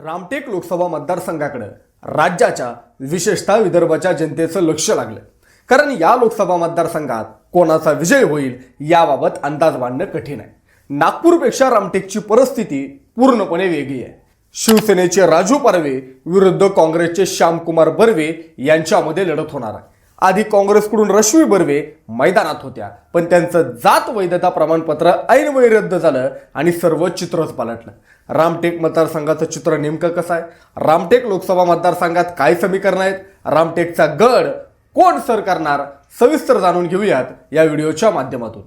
रामटेक लोकसभा मतदारसंघाकडे राज्याच्या विशेषतः विदर्भाच्या जनतेचं लक्ष लागलं. कारण या लोकसभा मतदारसंघात कोणाचा विजय होईल याबाबत अंदाज बांधणं कठीण आहे. नागपूरपेक्षा रामटेकची परिस्थिती पूर्णपणे वेगळी आहे. शिवसेनेचे राजू पारवे विरुद्ध काँग्रेसचे श्यामकुमार बर्वे यांच्यामध्ये लढत होणार आहे. आधी काँग्रेसकडून रश्मी बर्वे मैदानात होत्या. पण त्यांचं जात वैधता प्रमाणपत्र ऐनवेळी रद्द झालं आणि सर्व चित्रच पालटलं. रामटेक मतदारसंघाचं चित्र नेमकं कसं आहे? रामटेक लोकसभा मतदारसंघात काय समीकरण आहेत? रामटेकचा गड कोण सर करणार? सविस्तर जाणून घेऊयात या व्हिडिओच्या माध्यमातून.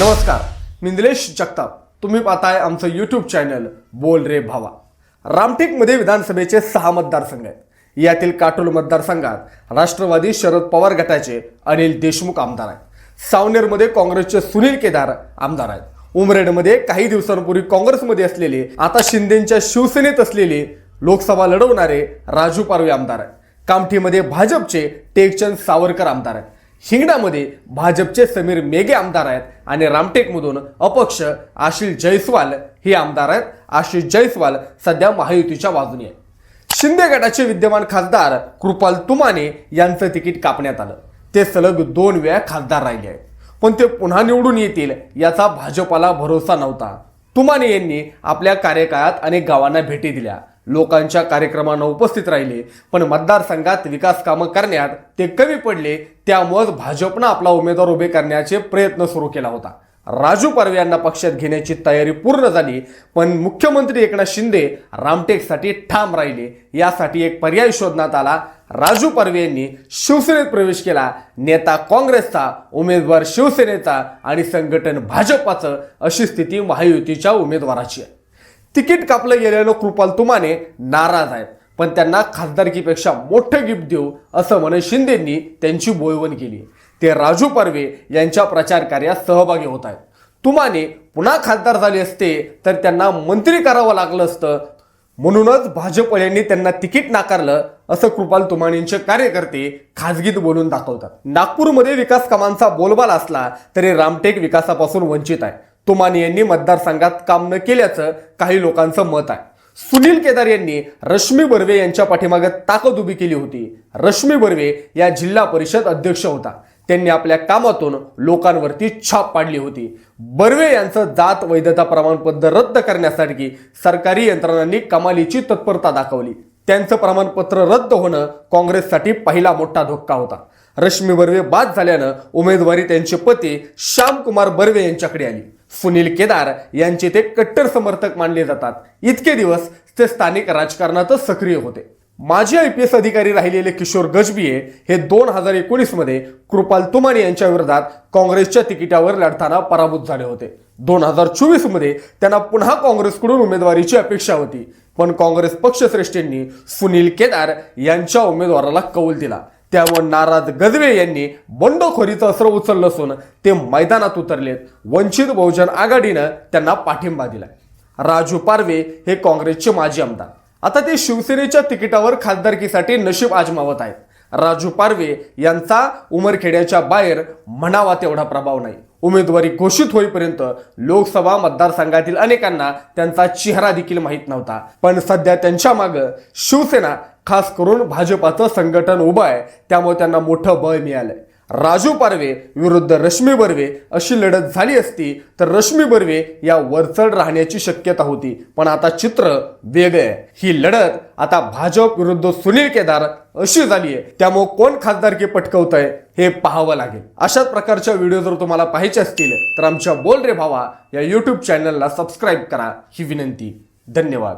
नमस्कार मी निलेश जगताप. तुम्ही पाहताय आमचं यूट्यूब चॅनल बोल रे भावा. रामटेकमध्ये विधानसभेचे सहा मतदारसंघ आहेत. यातील काटोल मतदारसंघात राष्ट्रवादी शरद पवार गटाचे अनिल देशमुख आमदार आहेत. सावनेरमध्ये काँग्रेसचे सुनील केदार आमदार आहेत. उमरेडमध्ये काही दिवसांपूर्वी काँग्रेसमध्ये असलेले आता शिंदेच्या शिवसेनेत असलेले लोकसभा लढवणारे राजू पारवे आमदार आहेत. कामठीमध्ये भाजपचे टेकचंद सावरकर आमदार आहेत. हिंगणामध्ये भाजपचे समीर मेघे आमदार आहेत आणि रामटेकमधून अपक्ष आशिष जयस्वाल हे आमदार आहेत. आशिष जयस्वाल सध्या महायुतीच्या बाजूने आहे शिंदे गटाचे विद्यमान खासदार कृपाल तुमाने यांचं तिकीट कापण्यात आलं. ते सलग दोन वेळा खासदार राहिले आहेत. पण ते पुन्हा निवडून येतील याचा भाजपाला भरोसा नव्हता. तुमाने यांनी आपल्या कार्यकाळात अनेक गावांना भेटी दिल्या. लोकांच्या कार्यक्रमांना उपस्थित राहिले. पण मतदारसंघात विकास कामं करण्यात ते कमी पडले. त्यामुळेच भाजपनं आपला उमेदवार उभे करण्याचे प्रयत्न सुरू केला होता. राजू पारवे यांना पक्षात घेण्याची तयारी पूर्ण झाली पण मुख्यमंत्री एकनाथ शिंदे रामटेकसाठी ठाम राहिले. यासाठी एक पर्याय शोधण्यात आला. राजू पारवे यांनी शिवसेनेत प्रवेश केला. नेता काँग्रेसचा उमेदवार शिवसेनेचा आणि संघटन भाजपाचं अशी स्थिती महायुतीच्या उमेदवाराची आहे. तिकीट कापलं गेल्यानं कृपाल तुमाने नाराज आहेत पण त्यांना खासदारकीपेक्षा मोठं गिफ्ट देऊ असं म्हणत शिंदेंनी त्यांची बोळवण केली. ते राजू पर्वे यांच्या प्रचार कार्यात सहभागी होत आहेत. तुमाने पुन्हा खासदार झाले असते तर त्यांना मंत्री करावं लागलं असतं. म्हणूनच भाजप यांनी त्यांना तिकीट नाकारलं असं कृपाल तुमानेंचे कार्यकर्ते खाजगीत बोलून दाखवतात. नागपूरमध्ये विकास कामांचा बोलबाला असला तरी रामटेक विकासापासून वंचित आहे. तुमाने यांनी मतदारसंघात काम न केल्याचं काही लोकांचं मत आहे. सुनील केदार यांनी रश्मी बर्वे यांच्या पाठीमागे ताकद उभी केली होती. रश्मी बर्वे या जिल्हा परिषद अध्यक्ष होता. त्यांनी आपल्या कामातून लोकांवरती छाप पाडली होती. बर्वे यांचं जात वैधता प्रमाणपत्र रद्द करण्यासाठी सरकारी यंत्रणांनी कमालीची तत्परता दाखवली. त्यांचं प्रमाणपत्र रद्द होणं काँग्रेससाठी पहिला मोठा धोका होता. रश्मी बर्वे बाद झाल्यानं उमेदवारी त्यांचे पती श्यामकुमार बर्वे यांच्याकडे आली. सुनील केदार यांचे ते कट्टर समर्थक मानले जातात. इतके दिवस ते स्थानिक राजकारणातच सक्रिय होते. माजी आय पी एस अधिकारी राहिलेले किशोर गजबिये हे दोन हजार एकोणीसमध्ये कृपाल तुमाने यांच्या विरोधात काँग्रेसच्या तिकिटावर लढताना पराभूत झाले होते. दोन हजार चोवीसमध्ये त्यांना पुन्हा काँग्रेसकडून उमेदवारीची अपेक्षा होती. पण काँग्रेस पक्षश्रेष्ठींनी सुनील केदार यांच्या उमेदवाराला कौल दिला. त्यावर नाराज गजवे यांनी बंडखोरीचं अस्त्र उचललं असून ते मैदानात उतरलेत. वंचित बहुजन आघाडीनं त्यांना पाठिंबा दिला राजू पारवे हे काँग्रेसचे माजी आमदार. आता ते शिवसेनेच्या तिकिटावर खासदारकीसाठी नशीब आजमावत आहेत. राजू पारवे यांचा उमरखेड्याच्या बाहेर म्हणावा तेवढा प्रभाव नाही. उमेदवारी घोषित होईपर्यंत लोकसभा मतदारसंघातील अनेकांना त्यांचा चेहरा देखील माहीत नव्हता. पण सध्या त्यांच्या मागं शिवसेना खास करून भाजपाचं संघटन उभं आहे. त्यामुळे त्यांना मोठं बळ मिळालंय. राजू पारवे विरुद्ध रश्मी बर्वे अशी लढत झाली असती तर रश्मी बर्वे या वरचढ राहण्याची शक्यता होती. पण आता चित्र वेगळं आहे. ही लढत आता भाजप विरुद्ध सुनील केदार अशी झाली आहे. त्यामुळे कोण खासदारकी पटकवत आहे हे पाहावं लागेल. अशाच प्रकारच्या व्हिडिओ जर तुम्हाला पाहायचे असतील तर आमच्या बोल रे भावा या युट्यूब चॅनलला सबस्क्राईब करा. ही विनंती. धन्यवाद.